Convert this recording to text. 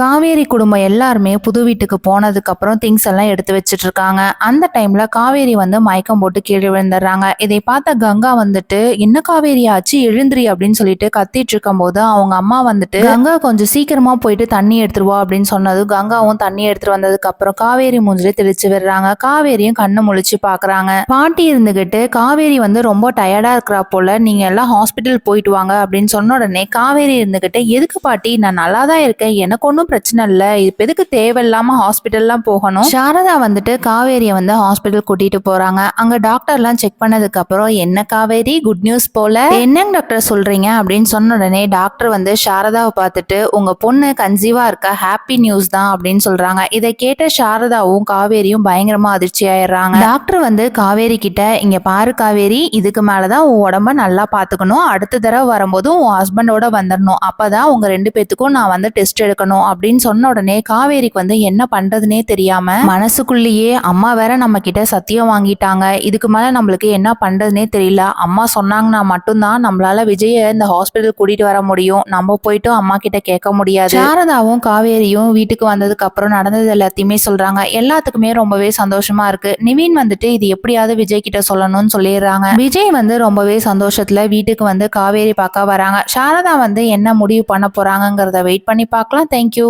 காவேரி குடும்பம் எல்லாருமே புது வீட்டுக்கு போனதுக்கு அப்புறம் திங்ஸ் எல்லாம் எடுத்து வச்சுட்டு இருக்காங்க அந்த டைம்ல காவேரி வந்து மயக்கம் போட்டு கீழே விழுந்துடுறாங்க. இதை பார்த்த கங்கா வந்துட்டு என்ன காவேரி ஆச்சு? எழுந்திரி அப்படின்னு சொல்லிட்டு கத்திட்டு இருக்கும் போது அவங்க அம்மா வந்துட்டு கங்கா கொஞ்சம் சீக்கிரமா போயிட்டு தண்ணி எடுத்துருவா அப்படின்னு சொன்னது கங்காவும் தண்ணி எடுத்துட்டு வந்ததுக்கு அப்புறம் காவேரி மூஞ்சிலே தெளிச்சு விடுறாங்க. காவேரியும் கண்ணு முழிச்சு பாக்குறாங்க பாட்டி இருந்துகிட்டு காவேரி வந்து ரொம்ப டயர்டா இருக்கிறா போல நீங்க எல்லாம் ஹாஸ்பிட்டல் போயிட்டு வாங்க அப்படின்னு சொன்ன உடனே காவேரி இருந்துகிட்டு எதுக்கு பாட்டி நான் நல்லா தான் இருக்கேன். எனக்கு ஒன்றும் பிரச்சனை இல்லை. இப்போ எதுக்கு தேவையில்லாம ஹாஸ்பிட்டல்லாம் போகணும்? சாரதா வந்துட்டு காவேரியை வந்து ஹாஸ்பிட்டல் கூட்டிட்டு போறாங்க. அங்க டாக்டர்லாம் செக் பண்ணதுக்கு அப்புறம் என்ன காவேரி? குட் நியூஸ் போல. என்னங்க டாக்டர் சொல்றீங்க? அப்படின்னு சொன்ன உடனே டாக்டர் வந்து சாரதாவை பார்த்துட்டு உங்க பொண்ணு கன்சீவா இருக்க? ஹாப்பி நியூஸ் தான் அப்படின்னு சொல்றாங்க. இதை கேட்ட சாரதாவும் காவேரியும் பயங்கரமா அதிர்ச்சி ஆயிடுறாங்க. டாக்டர் வந்து காவேரி கிட்ட இங்க பாரு காவேரி இதுக்கு மேலதான் உன் உடம்ப நல்லா பாத்துக்கணும் அடுத்த தடவை வரும்போது உன் ஹஸ்பண்டோட வந்துடணும் அப்பதான் உங்க ரெண்டு பேத்துக்கும் நான் வந்து டெஸ்ட் எடுக்கணும் அப்படின்னு சொன்ன உடனே காவேரிக்கு வந்து என்ன பண்றதுனே தெரியாம மனசுக்குள்ளேயே அம்மா வேற நம்ம கிட்ட சத்தியம் வாங்கிட்டாங்க. இதுக்கு மேல நம்மளுக்கு என்ன பண்றதுனே தெரியல. அம்மா சொன்னாங்கன்னா மட்டும்தான் நம்மளால விஜய இந்த ஹாஸ்பிட்டல் கூட்டிட்டு வர முடியும். நம்ம போயிட்டு அம்மா கிட்ட கேட்க முடியாது. சாரதாவும் காவேரியும் வீட்டுக்கு வந்ததுக்கு அப்புறம் நடந்தது எல்லாத்தையுமே சொல்றாங்க. எல்லாத்துக்குமே ரொம்பவே சந்தோஷமா இருக்கு. நிவின் வந்துட்டு இது எப்படியாவது விஜய் கிட்ட சொல்லணும்னு சொல்லிடுறாங்க. விஜய் வந்து ரொம்பவே சந்தோஷத்துல வீட்டுக்கு வந்து காவேரி பார்க்க வராங்க. சாரதா வந்து என்ன முடிவு பண்ண போறாங்கிறத வெயிட் பண்ணி பார்க்கலாம். தேங்க்யூ